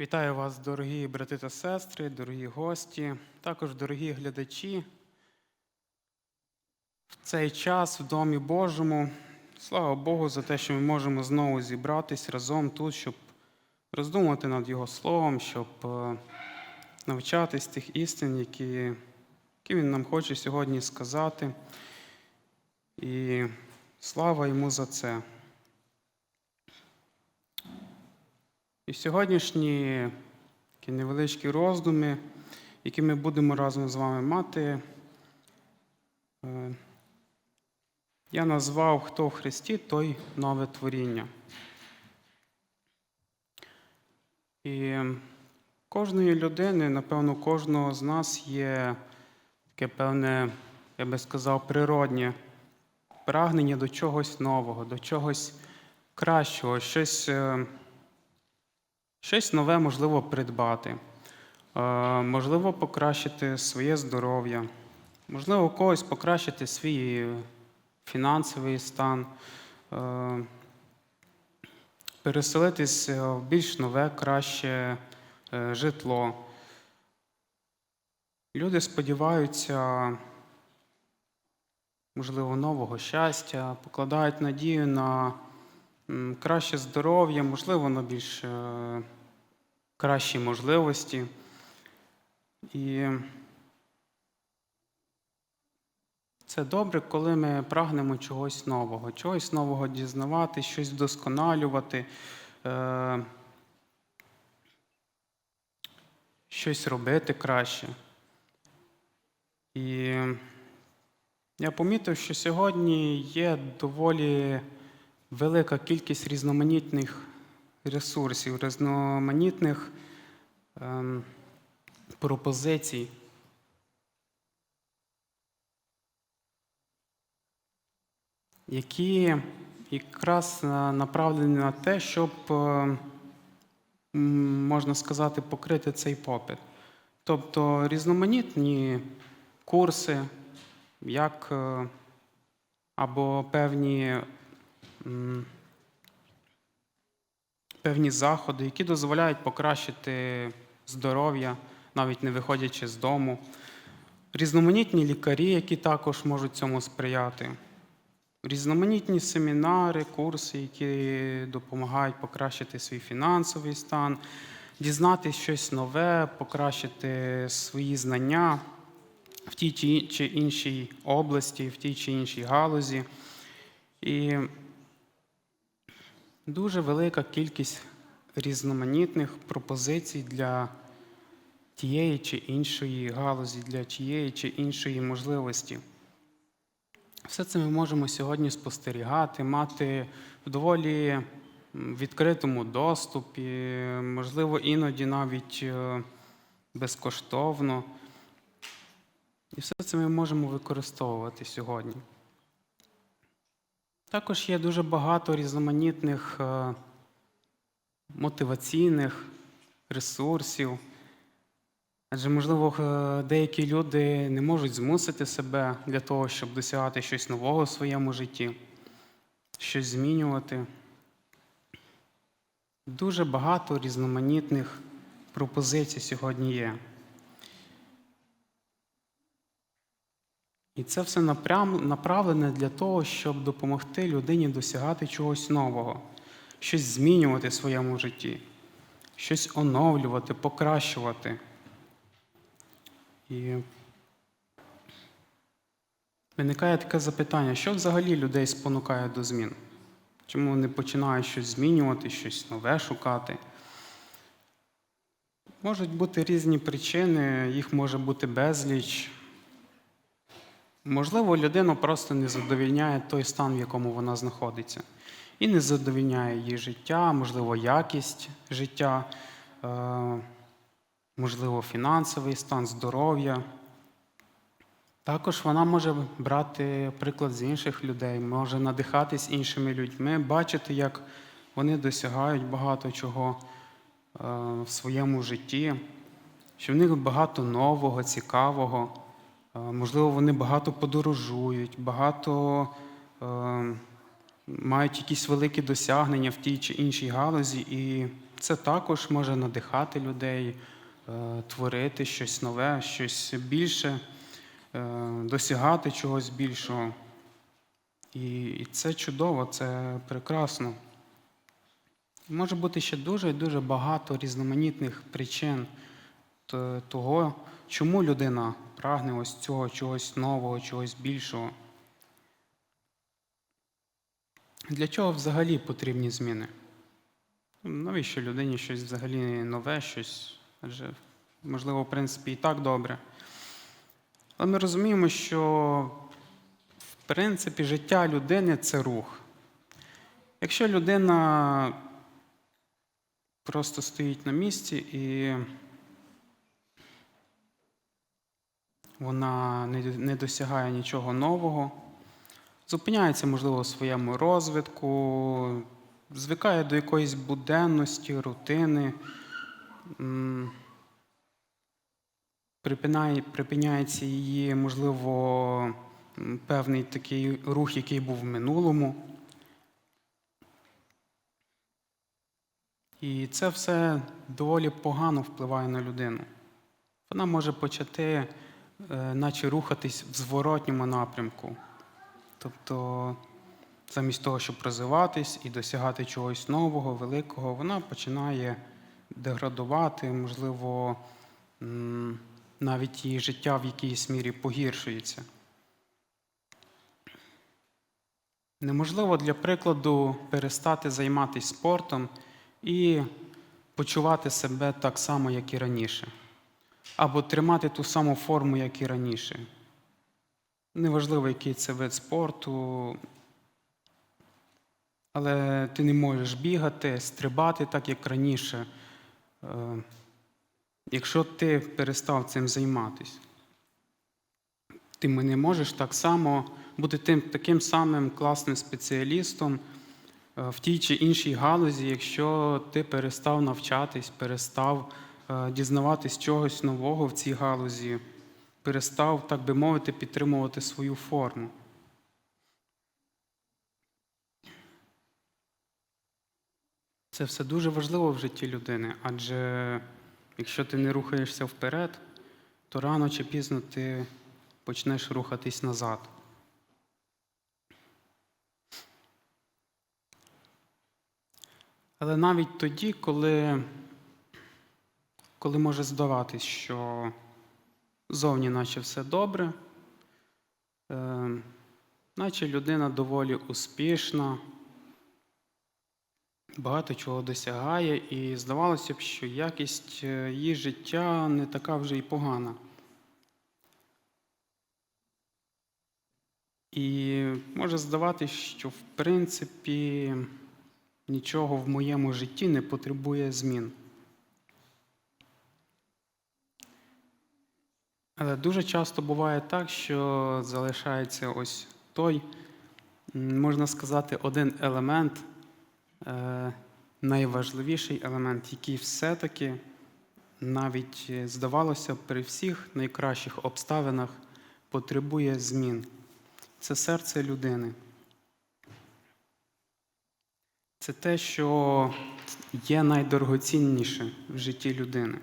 Вітаю вас, дорогі брати та сестри, дорогі гості, також дорогі глядачі. В цей час в Домі Божому. Слава Богу за те, що ми можемо знову зібратись разом тут, щоб роздумувати над Його Словом, щоб е, навчатись тих істин, які, які Він нам хоче сьогодні сказати. І слава йому за це. І сьогоднішні такі невеличкі роздуми, які ми будемо разом з вами мати, е, я назвав Хто в Христі, той нове творіння. І кожної людини, напевно, кожного з нас є таке певне, я би сказав, природнє прагнення до чогось нового, до чогось кращого, щось. Щось нове можливо придбати, е, можливо, покращити своє здоров'я, можливо, у когось покращити свій фінансовий стан, е, переселитись в більш нове, краще е, житло. Люди сподіваються, можливо, нового щастя, покладають надію на краще здоров'я, можливо, на більш е, кращі можливості. І це добре, коли ми прагнемо чогось нового, чогось нового дізнавати, щось вдосконалювати, е, щось робити краще. І я помітив, що сьогодні є доволі велика кількість різноманітних ресурсів, різноманітних ем, пропозицій. Які якраз е, направлені на те, щоб, е, можна сказати, покрити цей попит. Тобто різноманітні курси, як е, або певні певні заходи, які дозволяють покращити здоров'я, навіть не виходячи з дому. Різноманітні лікарі, які також можуть цьому сприяти. Різноманітні семінари, курси, які допомагають покращити свій фінансовий стан, дізнатися щось нове, покращити свої знання в тій чи іншій області, в тій чи іншій галузі. І дуже велика кількість різноманітних пропозицій для тієї чи іншої галузі, для тієї чи іншої можливості. Все це ми можемо сьогодні спостерігати, мати в доволі відкритому доступі, можливо, іноді навіть е, безкоштовно. І все це ми можемо використовувати сьогодні. Також є дуже багато різноманітних е, мотиваційних ресурсів. Адже, можливо, е, деякі люди не можуть змусити себе для того, щоб досягати щось нового в своєму житті, щось змінювати. Дуже багато різноманітних пропозицій сьогодні є. І це все направлене для того, щоб допомогти людині досягати чогось нового, щось змінювати в своєму житті, щось оновлювати, покращувати. І виникає таке запитання, що взагалі людей спонукає до змін? Чому вони починають щось змінювати, щось нове шукати? Можуть бути різні причини, їх може бути безліч. Можливо, людину просто не задовільняє той стан, в якому вона знаходиться. І не задовільняє її життя, можливо, якість життя, е, можливо, фінансовий стан, здоров'я. Також вона може брати приклад з інших людей, може надихатись іншими людьми, бачити, як вони досягають багато чого е, в своєму житті, що в них багато нового, цікавого. Можливо, вони багато подорожують, багато е, мають якісь великі досягнення в тій чи іншій галузі, і це також може надихати людей, е, творити щось нове, щось більше, е, досягати чогось більшого. І, і це чудово, це прекрасно. Може бути ще дуже дуже багато різноманітних причин того, чому людина прагне ось цього чогось нового, чогось більшого. Для чого взагалі потрібні зміни? Навіщо людині щось взагалі нове, щось, адже, можливо, в принципі, і так добре. Але ми розуміємо, що в принципі життя людини це рух. Якщо людина просто стоїть на місці і вона не, досягає нічого нового, зупиняється, можливо, у своєму розвитку, звикає до якоїсь буденності, рутини, припинає, припиняється її, можливо, певний такий рух, який був в минулому. І це все доволі погано впливає на людину. Вона може почати, наче рухатись в зворотньому напрямку. Тобто, замість того, щоб розвиватись і досягати чогось нового, великого, вона починає деградувати, можливо, навіть її життя в якійсь мірі погіршується. Неможливо для прикладу перестати займатися спортом і почувати себе так само, як і раніше, або тримати ту саму форму, як і раніше. Неважливо, який це вид спорту, але ти не можеш бігати, стрибати так, як раніше, е, якщо ти перестав цим займатися. Ти не можеш так само бути тим, таким самим класним спеціалістом е, в тій чи іншій галузі, якщо ти перестав навчатись, перестав дізнаватись чогось нового в цій галузі, перестав, так би мовити, підтримувати свою форму. Це все дуже важливо в житті людини, адже якщо ти не рухаєшся вперед, то рано чи пізно ти почнеш рухатись назад. Але навіть тоді, коли, коли може здаватись, що зовні наче все добре, е, наче людина доволі успішна, багато чого досягає, і здавалося б, що якість е, її життя не така вже й погана. І може здаватись, що в принципі нічого в моєму житті не потребує змін. Але дуже часто буває так, що залишається ось той, можна сказати, один елемент, е, найважливіший елемент, який все-таки навіть е, здавалося при всіх найкращих обставинах потребує змін. Це серце людини. Це те, що є найдорогоцінніше в житті людини.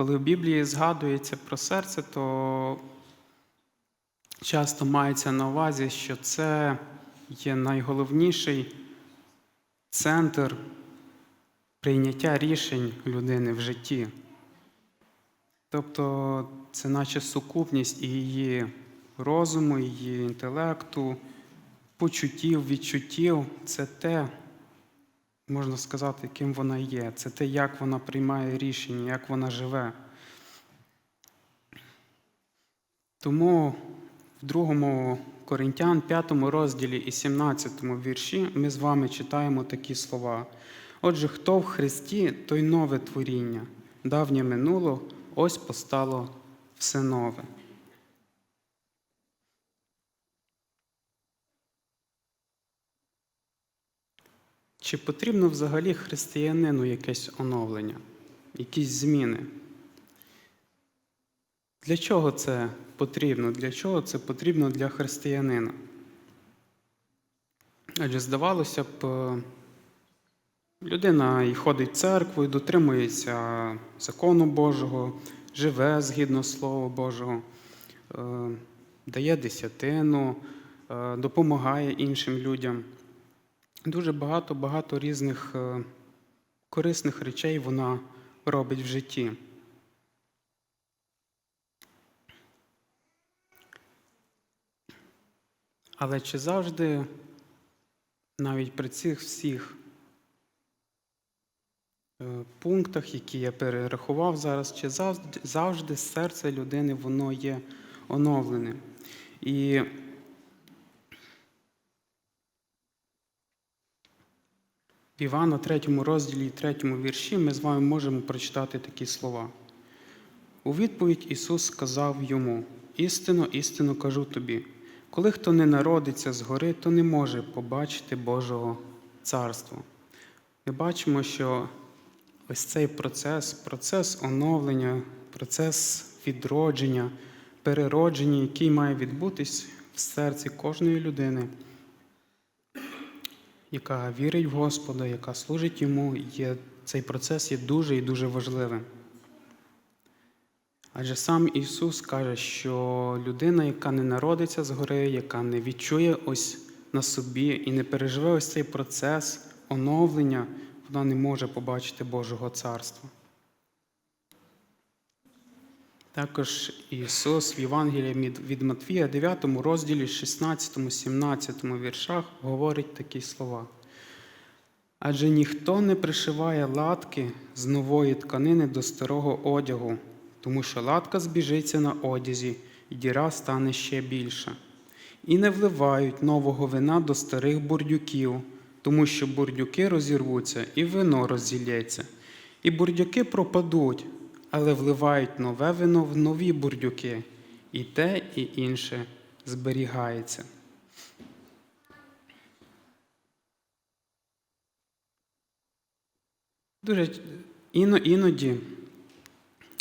Коли в Біблії згадується про серце, то часто мається на увазі, що це є найголовніший центр прийняття рішень людини в житті. Тобто це наче сукупність її розуму, її інтелекту, почуттів, відчуттів це те, можна сказати, ким вона є. Це те, як вона приймає рішення, як вона живе. Тому в другому Коринтян, 5 розділі і 17 вірші ми з вами читаємо такі слова. Отже, хто в Христі, той нове творіння, давнє минуло, ось постало все нове. Чи потрібно взагалі християнину якесь оновлення, якісь зміни? Для чого це потрібно? Для чого це потрібно для християнина? Адже здавалося б, Людина і ходить в церкву, і дотримується закону Божого, живе згідно Слова Божого, е, дає десятину, е, допомагає іншим людям. Дуже багато багато різних е, корисних речей вона робить в житті. Але чи завжди, навіть при цих всіх е, пунктах, які я перерахував зараз, чи завжди, завжди серце людини воно є оновленим? І в Івана 3 розділі 3 вірші ми з вами можемо прочитати такі слова. У відповідь Ісус сказав йому: Істинно, істинно кажу тобі, коли хто не народиться згори, то не може побачити Божого царства. Ми бачимо, що ось цей процес, процес оновлення, процес відродження, переродження, який має відбутись в серці кожної людини, яка вірить в Господа, яка служить йому, є, цей процес є дуже і дуже важливим. Адже сам Ісус каже, що людина, яка не народиться згори, яка не відчує ось на собі і не переживе ось цей процес оновлення, вона не може побачити Божого царства. Також Ісус в Євангелії від Матвія, 9 розділі, 16, 17 віршах говорить такі слова. Адже ніхто не пришиває латки з нової тканини до старого одягу, тому що латка збіжиться на одязі, і діра стане ще більша. І не вливають нового вина до старих бурдюків, тому що бурдюки розірвуться, і вино роззілється, і бурдюки пропадуть, але вливають нове вино в нові бурдюки, і те, і інше зберігається. Дуже іно, іноді,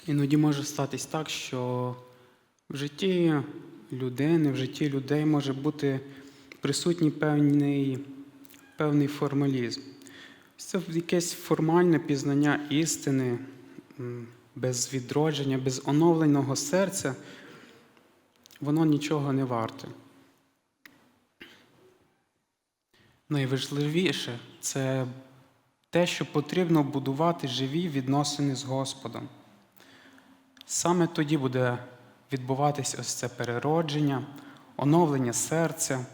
іноді може статись так, що в житті людини, в житті людей може бути присутній певний, певний формалізм. Це якесь формальне пізнання істини, без відродження, без оновленого серця, воно нічого не варте. Найважливіше це те, що потрібно будувати живі відносини з Господом. Саме тоді буде відбуватися ось це переродження, оновлення серця.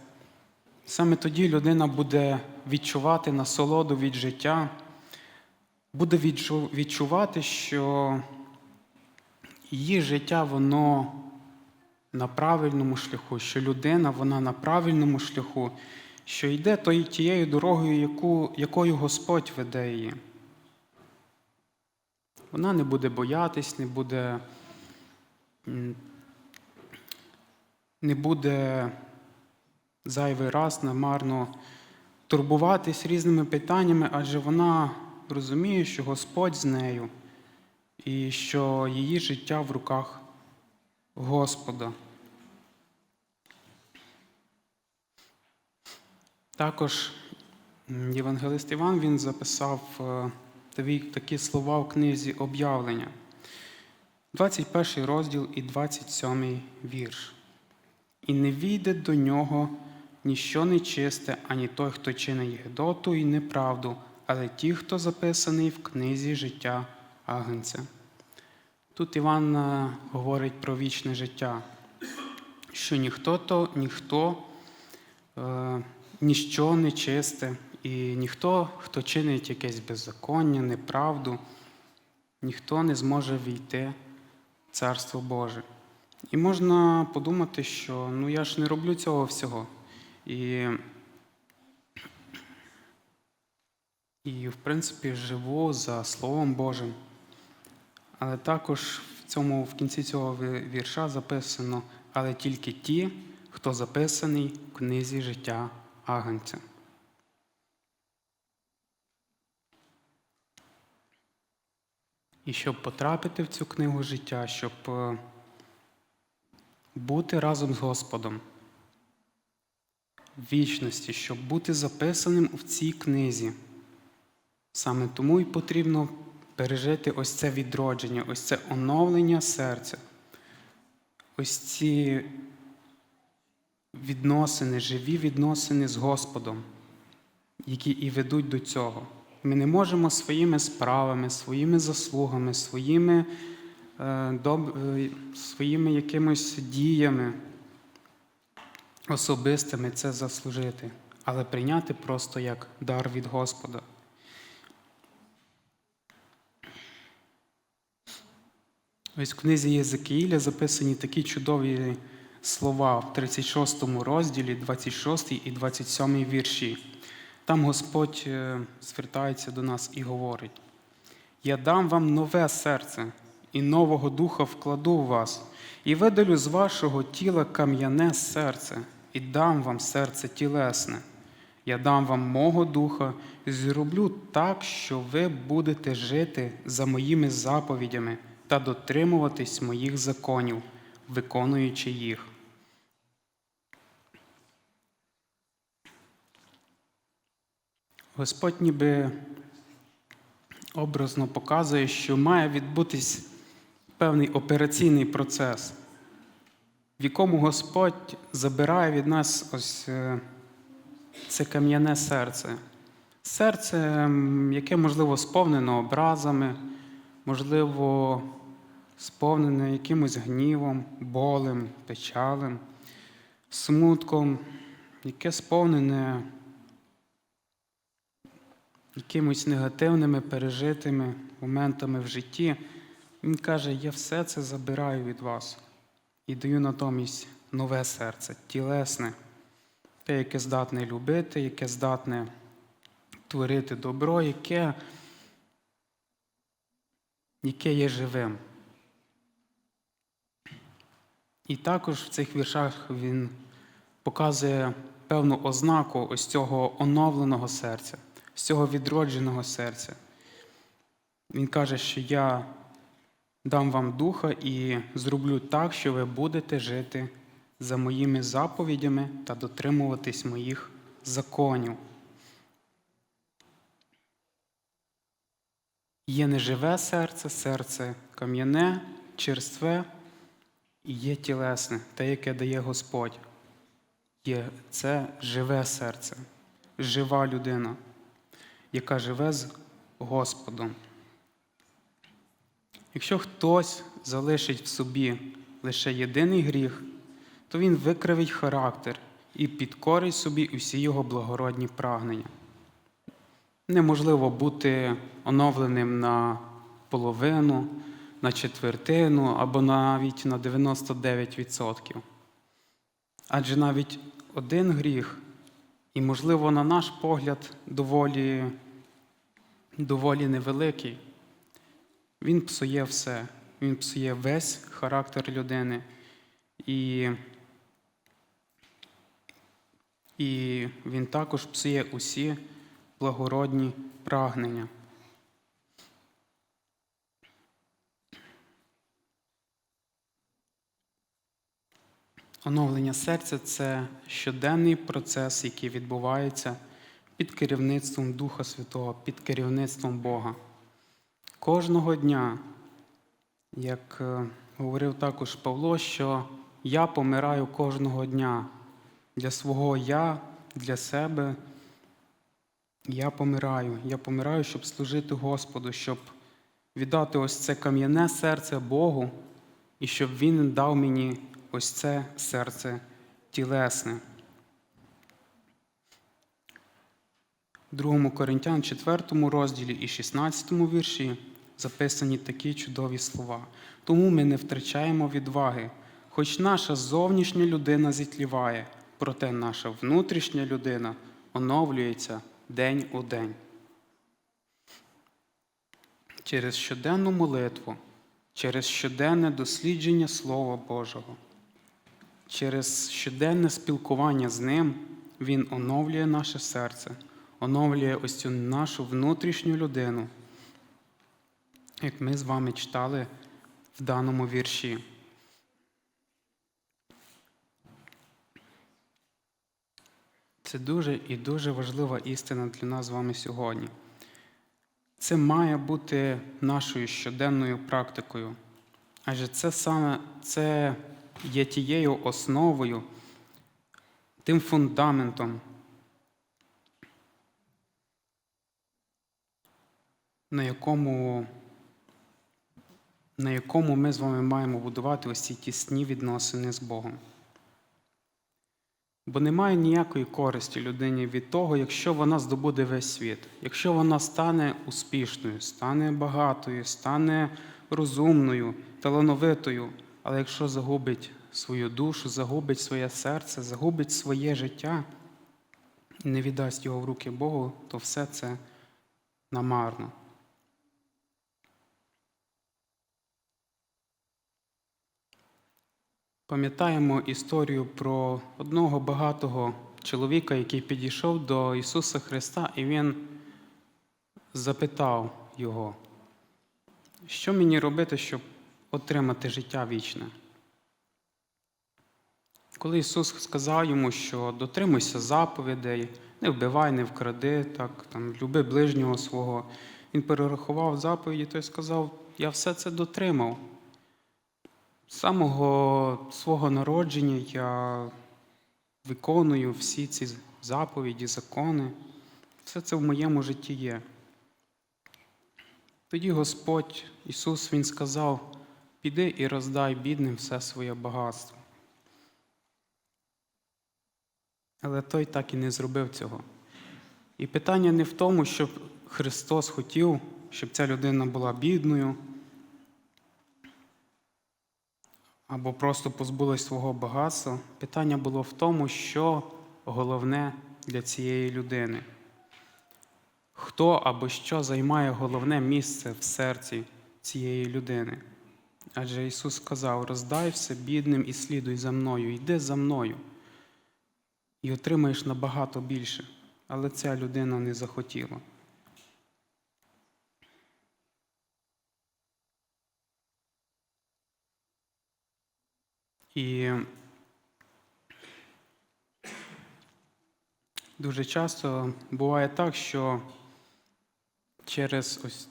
Саме тоді людина буде відчувати насолоду від життя, буде відчувати, що її життя воно на правильному шляху, що людина вона на правильному шляху, що йде тією дорогою, яку, якою Господь веде її. Вона не буде боятись, не буде, не буде зайвий раз намарно турбуватись різними питаннями, адже вона розуміє, що Господь з нею і що її життя в руках Господа. Також Євангелист Іван він записав е, такі слова в книзі об'явлення, 21 розділ і 27 вірш. І не війде до нього ніщо нечисте, ані той, хто чинить гедоту і неправду, але ті, хто записаний в книзі життя Агнця. Тут Іван говорить про вічне життя, що ніхто то, ніхто. Е, ніщо нечисте, і ніхто, хто чинить якесь беззаконня, неправду, ніхто не зможе війти в Царство Боже. І можна подумати, що ну я ж не роблю цього всього. І, і в принципі, живу за Словом Божим. Але також в цьому, в кінці цього вірша записано, але тільки ті, хто записаний в книзі життя агнця. І щоб потрапити в цю книгу життя, щоб е, бути разом з Господом в вічності, щоб бути записаним в цій книзі, Саме тому і потрібно пережити ось це відродження, ось це оновлення серця, ось ці відносини, живі відносини з Господом, які і ведуть до цього. Ми не можемо своїми справами, своїми заслугами, своїми, е, доб... е, своїми якимось діями особистими це заслужити, але прийняти просто як дар від Господа. Ось в книзі Єзекіїля записані такі чудові слова в 36 розділі, 26 і 27 вірші. Там Господь е, звертається до нас і говорить: Я дам вам нове серце, і нового духа вкладу в вас, і видалю з вашого тіла кам'яне серце, і дам вам серце тілесне. Я дам вам мого духа і зроблю так, що ви будете жити за моїми заповідями та дотримуватись моїх законів, виконуючи їх. Господь ніби образно показує, що має відбутись певний операційний процес, в якому Господь забирає від нас ось е, це кам'яне серце. Серце, яке, можливо, сповнено образами, можливо, сповнене якимось гнівом, болем, печалем, смутком, яке сповнене якимось негативними пережитими моментами в житті. Він каже: Я все це забираю від вас і даю натомість нове серце, тілесне, те, яке здатне любити, яке здатне творити добро, яке, яке є живим. І також в цих віршах він показує певну ознаку ось цього оновленого серця, з цього відродженого серця. Він каже, що я дам вам духа і зроблю так, що ви будете жити за моїми заповідями та дотримуватись моїх законів. Є неживе серце, серце кам'яне, черстве і є тілесне, те, яке дає Господь. Є це живе серце, жива людина, яка живе з Господом. Якщо хтось залишить в собі лише єдиний гріх, то він викривить характер і підкорить собі усі його благородні прагнення. Неможливо бути оновленим на половину, на четвертину або навіть на 99%. Адже навіть один гріх, і, можливо, на наш погляд, доволі, доволі невеликий, він псує все, він псує весь характер людини. І, і він також псує усі благородні прагнення. Оновлення серця це щоденний процес, який відбувається під керівництвом Духа Святого, під керівництвом Бога. Кожного дня, як е, говорив також Павло, що я помираю кожного дня для свого я, для себе. Я помираю. Я помираю, щоб служити Господу, щоб віддати ось це кам'яне серце Богу, і щоб Він дав мені ось це серце тілесне. В 2 Коринтян 4 розділі і 16 вірші записані такі чудові слова. Тому ми не втрачаємо відваги, хоч наша зовнішня людина зітліває, проте наша внутрішня людина оновлюється день у день. Через щоденну молитву, через щоденне дослідження Слова Божого, через щоденне спілкування з Ним Він оновлює наше серце, оновлює ось цю нашу внутрішню людину, як ми з вами читали в даному вірші. Це дуже і дуже важлива істина для нас з вами сьогодні. Це має бути нашою щоденною практикою. Адже це саме це є тією основою, тим фундаментом, на якому, на якому ми з вами маємо будувати ось ці тісні відносини з Богом. Бо немає ніякої користі людині від того, якщо вона здобуде весь світ, якщо вона стане успішною, стане багатою, стане розумною, талановитою, але якщо загубить свою душу, загубить своє серце, загубить своє життя і не віддасть його в руки Богу, то все це намарно. Пам'ятаємо історію про одного багатого чоловіка, який підійшов до Ісуса Христа, і Він запитав Його, що мені робити, щоб отримати життя вічне? Коли Ісус сказав йому, що дотримуйся заповідей, не вбивай, не вкради, так, там, люби ближнього свого, Він перерахував заповіді, той сказав, я все це дотримав. Самого свого народження я виконую всі ці заповіді, закони. Все це в моєму житті є. Тоді Господь Ісус Він сказав: піди і роздай бідним все своє багатство. Але той так і не зробив цього. І питання не в тому, щоб Христос хотів, щоб ця людина була бідною. Або просто позбулась свого багатства. Питання було в тому, що головне для цієї людини. Хто або що займає головне місце в серці цієї людини? Адже Ісус сказав: роздай все бідним і слідуй за мною, йди за мною. І отримаєш набагато більше. Але ця людина не захотіла. І дуже часто буває так, що через ось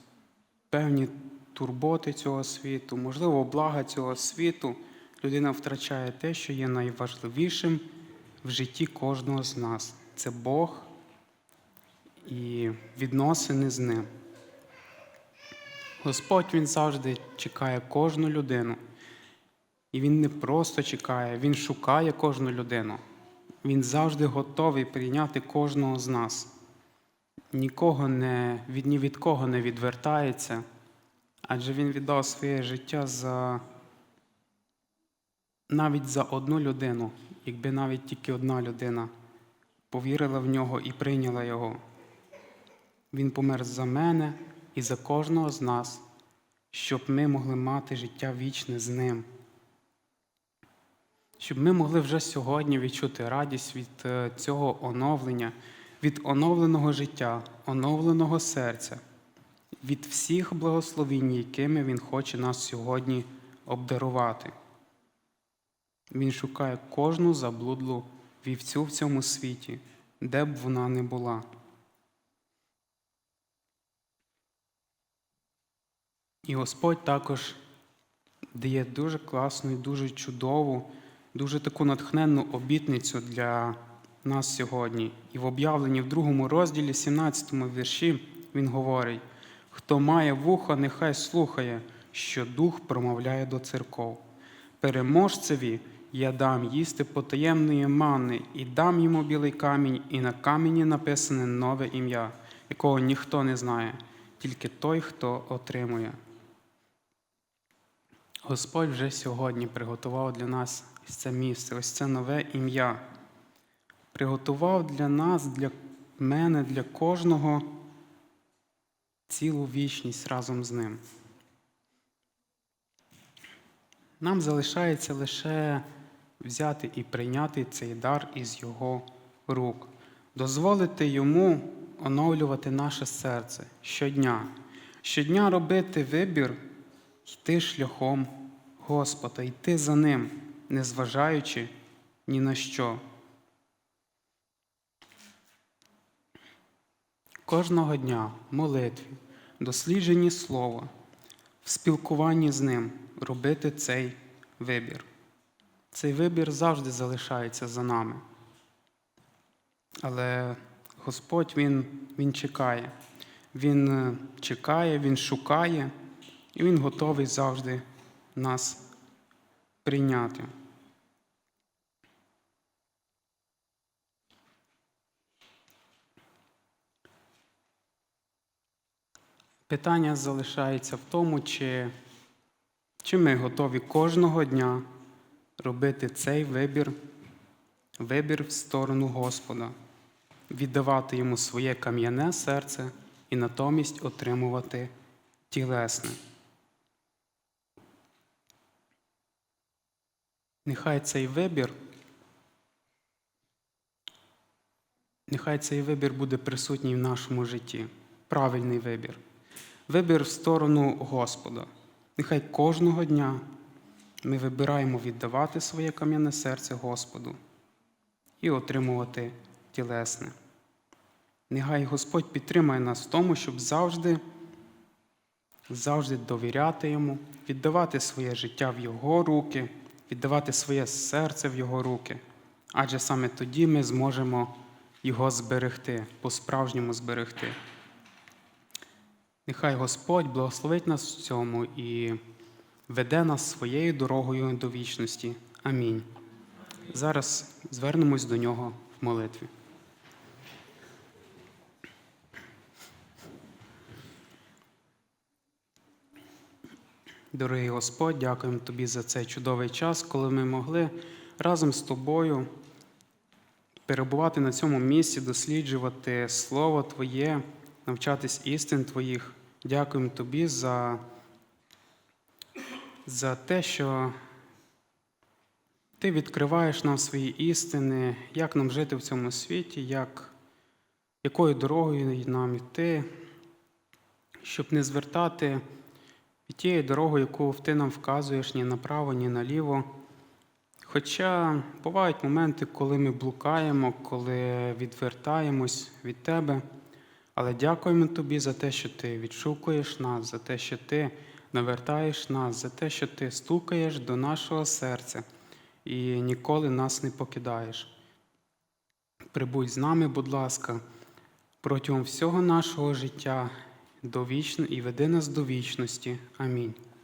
певні турботи цього світу, можливо, блага цього світу, людина втрачає те, що є найважливішим в житті кожного з нас. Це Бог і відносини з ним. Господь Він завжди чекає кожну людину. І він не просто чекає, він шукає кожну людину. Він завжди готовий прийняти кожного з нас. Нікого не, від ні від кого не відвертається, адже він віддав своє життя за навіть за одну людину, якби навіть тільки одна людина повірила в нього і прийняла його. Він помер за мене і за кожного з нас, щоб ми могли мати життя вічне з ним щоб ми могли вже сьогодні відчути радість від е, цього оновлення, від оновленого життя, оновленого серця, від всіх благословінь, якими Він хоче нас сьогодні обдарувати. Він шукає кожну заблудлу вівцю в цьому світі, де б вона не була. І Господь також дає дуже класну і дуже чудову дуже таку натхненну обітницю для нас сьогодні. І в об'явленні в другому розділі, 17 вірші, він говорить: хто має вуха, нехай слухає, що Дух промовляє до церков. Переможцеві я дам їсти потаємної мани, і дам йому білий камінь, і на камені написане нове ім'я, якого ніхто не знає, тільки той, хто отримує. Господь вже сьогодні приготував для нас ось це місце, ось це нове ім'я. Приготував для нас, для мене, для кожного цілу вічність разом з ним. Нам залишається лише взяти і прийняти цей дар із Його рук, дозволити йому оновлювати наше серце щодня, щодня робити вибір, йти шляхом Господа, йти за Ним незважаючи ні на що. Кожного дня в молитві, дослідженні слова, в спілкуванні з ним робити цей вибір. Цей вибір завжди залишається за нами. Але Господь Він, Він чекає. Він е, чекає, Він шукає, і Він готовий завжди нас прийняти. Питання залишається в тому, чи, чи ми готові кожного дня робити цей вибір, вибір в сторону Господа, віддавати йому своє кам'яне серце і натомість отримувати тілесне. Нехай цей вибір, нехай цей вибір буде присутній в нашому житті. Правильний вибір. Вибір в сторону Господа. Нехай кожного дня ми вибираємо віддавати своє кам'яне серце Господу і отримувати тілесне. Нехай Господь підтримає нас в тому, щоб завжди, завжди довіряти Йому, віддавати своє життя в Його руки, віддавати своє серце в Його руки. Адже саме тоді ми зможемо його зберегти, по-справжньому зберегти. Нехай Господь благословить нас в цьому і веде нас своєю дорогою до вічності. Амінь. Зараз звернемось до нього в молитві. Дорогий Господь, дякуємо Тобі за цей чудовий час, коли ми могли разом з тобою перебувати на цьому місці, досліджувати Слово Твоє, навчатись істин Твоїх. Дякуємо Тобі за, за те, що Ти відкриваєш нам свої істини, як нам жити в цьому світі, як, якою дорогою нам йти, щоб не звертати від тієї дороги, яку ти нам вказуєш ні направо, ні наліво. Хоча бувають моменти, коли ми блукаємо, коли відвертаємось від тебе. Але дякуємо тобі за те, що ти відшукуєш нас, за те, що ти навертаєш нас, за те, що ти стукаєш до нашого серця і ніколи нас не покидаєш. Прибудь з нами, будь ласка, протягом всього нашого життя до вічно і веди нас до вічності. Амінь.